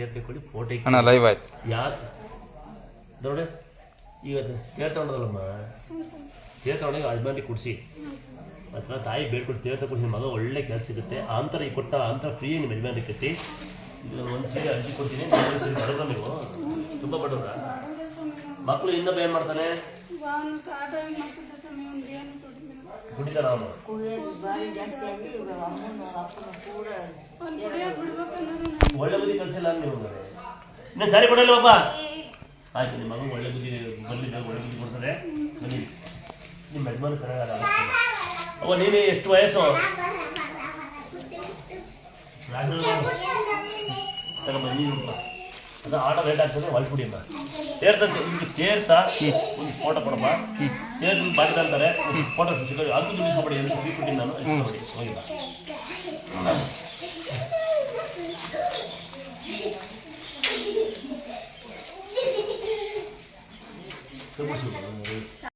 ತೀರ್ಥ ಕೊಡಿ ಫೋಟೋ ಅಣ್ಣ ಲೈವ್ ಆಯ್ತು. ಯಾರು? ನೋಡಿ ಇವತ್ತು ತೇರ್ ತಗೊಂಡದಲ್ಲಮ್ಮ ತೇರ್ ತಗೊಂಡಾಗ ಅಜ್ಮಾನಿ ಕುಡಿಸಿ. ಅಥವಾ ತಾಯಿ ಬೇಡ್ಕೊಟ್ಟು ತೀರ್ಥ ಕುಡಿಸಿ ಮಗ ಒಳ್ಳೆ ಕೆಲಸ ಸಿಗುತ್ತೆ. ಆಂತರ ಈ ಕೊಟ್ಟ ಆಂತರ ಫ್ರೀ ನಿಮ್ಮ ಯಜಮಾನಿಗೆ ಕಟ್ಟಿ. ಒಂದು ಸೀರೆ ಅರ್ಜಿ ಕೊಡ್ತೀನಿ ಬಡವ್ರ ನೀವು? ತುಂಬ ಬಡವ್ರ. ಮಕ್ಕಳು ಇನ್ನೊಬ್ಬ ಏನು ಮಾಡ್ತಾನೆ? ಕುಡಿತಾನ ಅವನು? ಕುಡಿಯೋದು ಇಲ್ಲ ಕೂಡ ನೀವು ಇನ್ನೊಂದು ಸಾರಿ ಕೊಡಲ್ಲ ಒಬ್ಬ. ಆಯ್ತು, ನಿಮ್ಮ ಮಗ ಒಳ್ಳೆ ಬುದ್ಧಿ ಬರಲಿ ಒಳ್ಳೆ ಬುದ್ಧಿ ಕೊಡ್ತಾರೆ. ಬನ್ನಿ. ನಿಮ್ಮ ಯಜಮಾನ ಚೆನ್ನಾಗಲ್ಲ ಅವ ನೀನು ಎಷ್ಟು ವಯಸ್ಸು? ತಗೊಂಬ ನೀನು ಅದು ಆಟೋ ರೇಟ್ ಆಗ್ತದೆ ಹೊಲ್ಬಿಡಿ ಅಮ್ಮ ತೀರ್ಥ ನಿಮ್ಗೆ ತೇರ್ತಾ ಒಂದು ಫೋಟೋ ಕೊಡಮ್ಮ ತೀರ್ಥ ಬಾಕಿ ಅಂತಾರೆ. ಫೋಟೋ ಸಿಗೋದು ಅದು ದುಡ್ಡು ಇಸ್ಕೊಬೇಡಿ ಎಂದು ಫ್ರೀ ನಾನು ಇಸ್ಕೊಬೇಡಿ 这不。